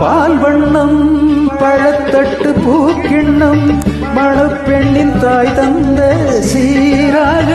பால் வண்ணம் பழத்தட்டு பூக்கிண்ணம் மணப்பெண்ணின் தாய் தந்த சீராக